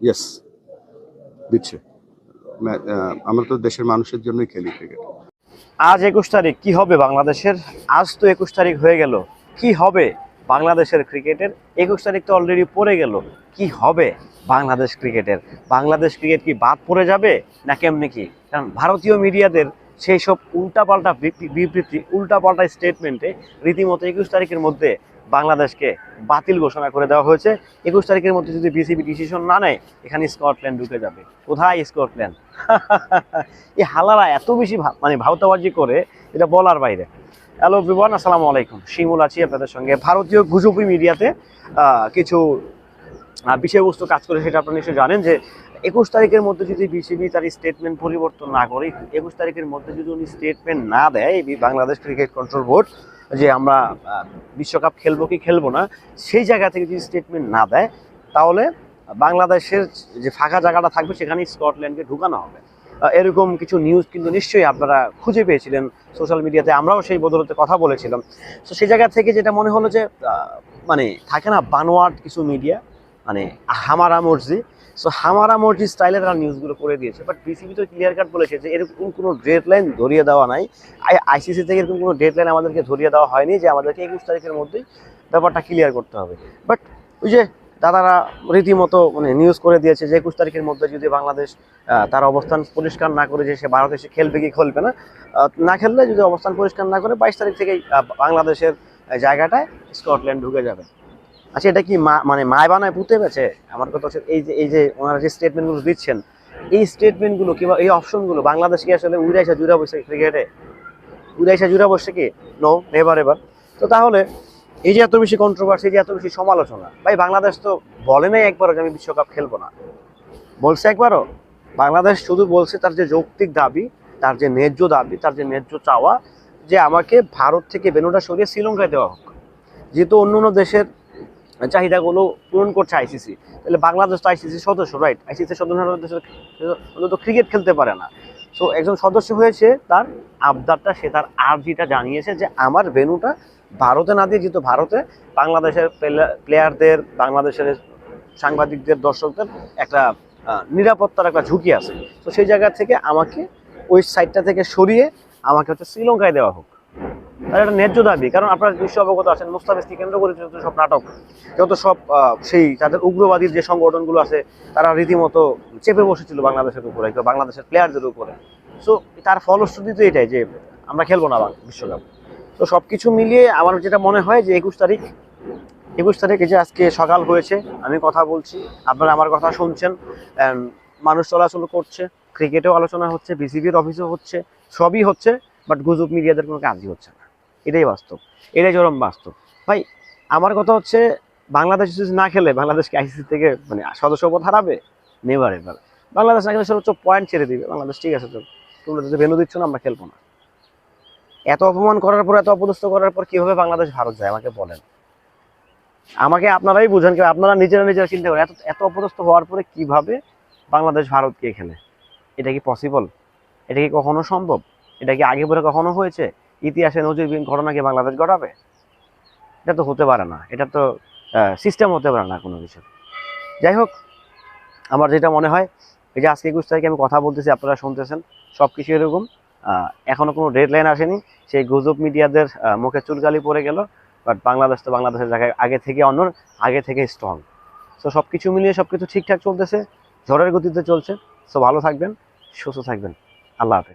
Yes দিচ্ছে। আমরা তো দেশের মানুষের জন্যই খেলি ক্রিকেট আজ একুশ তারিখ, কি হবে বাংলাদেশের? আজ তো একুশ তারিখ হয়ে গেল। কি হবে বাংলাদেশের ক্রিকেটের? একুশ তারিখ তো অলরেডি পড়ে গেল। কি হবে বাংলাদেশ ক্রিকেটের? বাংলাদেশ ক্রিকেট কি বাদ পড়ে যাবে না কেমনি কি? কারণ ভারতীয় মিডিয়াদের সেই সব উল্টাপাল্টা বিবৃ- বিবৃতি, উল্টাপাল্টা স্টেটমেন্টে রীতিমতো একুশ তারিখের মধ্যে বাংলাদেশকে বাতিল ঘোষণা করে দেওয়া হয়েছে। একুশ তারিখের মধ্যে যদি বিসিবি ডিসিশন না নেয়, এখানে স্কটল্যান্ড ঢুকে যাবে। কোথায় স্কটল্যান্ড? এই হালারা এত বেশি মানে ভাওতাবাজি করে, এটা বলার বাইরে। হ্যালো বিবান আসসালামু আলাইকুম। শিমুল আছি আপনাদের সঙ্গে। ভারতীয় গুজবি মিডিয়াতে কিছু বিষয়বস্তু কাজ করে, সেটা আপনারা নিশ্চয়ই জানেন যে, একুশ তারিখের মধ্যে যদি বিসিবি তার স্টেটমেন্ট পরিবর্তন না করে, একুশ তারিখের মধ্যে যদি উনি স্টেটমেন্ট না দেয় বাংলাদেশ ক্রিকেট কন্ট্রোল বোর্ড যে আমরা বিশ্বকাপ খেলব কি খেলব না, সেই জায়গা থেকে যদি স্টেটমেন্ট না দেয়, তাহলে বাংলাদেশের যে ফাঁকা জায়গাটা থাকবে সেখানে স্কটল্যান্ডকে ঢুকানো হবে। এরকম কিছু নিউজ কিন্তু নিশ্চয়ই আপনারা খুঁজে পেয়েছিলেন সোশ্যাল মিডিয়াতে আমরাও সেই বদলতে কথা বলেছিলাম। তো সেই জায়গা থেকে যেটা মনে হলো যে মানে থাকে না, বানোয়াট কিছু মিডিয়া মানে হামারা মর্জি সো হামারা মর্জি স্টাইলে তারা নিউজগুলো করে দিয়েছে। বাট বিসিবি তো ক্লিয়ার কাট বলেছে যে এরকম কোনো ডেড লাইন ধরিয়ে দেওয়া নাই। আইসিসি থেকে এরকম কোনো ডেড লাইন আমাদেরকে ধরিয়ে দেওয়া হয়নি যে আমাদেরকে একুশ তারিখের মধ্যেই ব্যাপারটা ক্লিয়ার করতে হবে। বাট ওই যে দাদারা রীতিমতো মানে নিউজ করে দিয়েছে যে একুশ তারিখের মধ্যে যদি বাংলাদেশ তার অবস্থান পরিষ্কার না করে যে সে ভারতে এসে খেলবে কি খেলবে না না খেললে যদি অবস্থান পরিষ্কার না করে বাইশ তারিখ থেকেই বাংলাদেশের জায়গাটায় স্কটল্যান্ড ঢুকে যাবে। আচ্ছা এটা কি মানে মায় বানায় পুঁতে গেছে? আমার কথা হচ্ছে এই যে এই যে ওনারা যে স্টেটমেন্টগুলো দিচ্ছেন, এই স্টেটমেন্টগুলো কিংবা এই অপশনগুলো বাংলাদেশ কি আসলে উড়াইসা জুড়া বসে ক্রিকেটে উড়াইসা জুড়া বসে কি? নো নেভার এভার তো তাহলে, এই যে এত বেশি কন্ট্রোভার্সি যে এত বেশি সমালোচনা, ভাই বাংলাদেশ তো বলে নাই একবারও যে আমি বিশ্বকাপ খেলব না। বলছে একবারও, বাংলাদেশ শুধু বলছে তার যে যৌক্তিক দাবি, তার যে ন্যায্য দাবি, তার যে ন্যায্য চাওয়া, যে আমাকে ভারত থেকে বেনুটা সরিয়ে শ্রীলঙ্কায় দেওয়া হোক। যেহেতু অন্য অন্য দেশের চাহিদাগুলো পূরণ করছে আইসিসি তাহলে বাংলাদেশ তো আইসিসি সদস্য রাইট আইসিসি সদস্য অন্তত ক্রিকেট খেলতে পারে না। সো একজন সদস্য হয়েছে তার আবদারটা, সে তার আর্জিটা জানিয়েছে যে আমার ভেনুটা ভারতে না দিয়ে যেহেতু ভারতে বাংলাদেশের প্লেয়ারদের বাংলাদেশের সাংবাদিকদের, দর্শকদের একটা নিরাপত্তার একটা ঝুঁকি আছে। তো সেই জায়গা থেকে আমাকে ওই সাইডটা থেকে সরিয়ে আমাকে হচ্ছে শ্রীলঙ্কায় দেওয়া হোক। তার একটা ন্যায্য দাবি। কারণ আপনারা বিশ্ব অবগত আছেন মুস্তাফিজকে কেন্দ্র করে সব নাটক, যত সব সেই তাদের উগ্রবাদীর যে সংগঠনগুলো আছে, তারা রীতিমতো চেপে বসেছিল বাংলাদেশের উপরে বাংলাদেশের প্লেয়ারদের উপরে। সো তার ফলশ্রুতি তো এটাই যে আমরা খেলব না বিশ্বকাপ। তো সব কিছু মিলিয়ে আমার যেটা মনে হয় যে একুশ তারিখ একুশ তারিখ যে আজকে সকাল হয়েছে, আমি কথা বলছি, আপনারা আমার কথা শুনছেন মানুষ চলাচল করছে ক্রিকেটেও আলোচনা হচ্ছে বিসিবির অফিসেও হচ্ছে, সবই হচ্ছে বাট গুজব মিডিয়াদের কোনো কাজই হচ্ছে না। এটাই বাস্তব, এটাই চরম বাস্তব। ভাই, আমার কথা হচ্ছে বাংলাদেশ যদি না খেলে, বাংলাদেশকে আইসিসি থেকে মানে সদস্যপদ হারাবে? নেভার এবার বাংলাদেশ না খেলে সর্বোচ্চ পয়েন্ট ছেড়ে দিবে। বাংলাদেশ ঠিক আছে তোমরা যদি ভেনু দিচ্ছ না, আমরা খেলব না। এত অপমান করার পর, এত অপদস্থ করার পর কীভাবে বাংলাদেশ ভারত যায়? আমাকে বলেন। আমাকে আপনারাই বুঝেন কি আপনারা নিজেরা নিজেরা চিন্তা করেন, এত এত অপদস্থ হওয়ার পরে কীভাবে বাংলাদেশ ভারতকে খেলে? এটা কি পসিবল এটা কি কখনো সম্ভব? এটা কি আগে পরে কখনো হয়েছে? ইতিহাসে নজিরবিহীন ঘটনা কি বাংলাদেশ ঘটাবে? এটা তো হতে পারে না। এটা তো সিস্টেম হতে পারে না কোনো কিছু যাই হোক, আমার যেটা মনে হয়, এই যে আজকে একুশ তারিখে আমি কথা বলতেছি, আপনারা শুনতেছেন সব কিছু এরকম এখনও কোনো রেড লাইন আসেনি। সেই গুজব মিডিয়াদের মুখে চুলকালি পড়ে গেল। বাট বাংলাদেশ তো বাংলাদেশের জায়গায় আগে থেকে অন্য আগে থেকে স্ট্রং সো সব কিছু মিলিয়ে সব কিছু ঠিকঠাক চলতেছে, ঝড়ের গতিতে চলছে। সো ভালো থাকবেন, সুস্থ থাকবেন। আল্লাহ হাফেজ।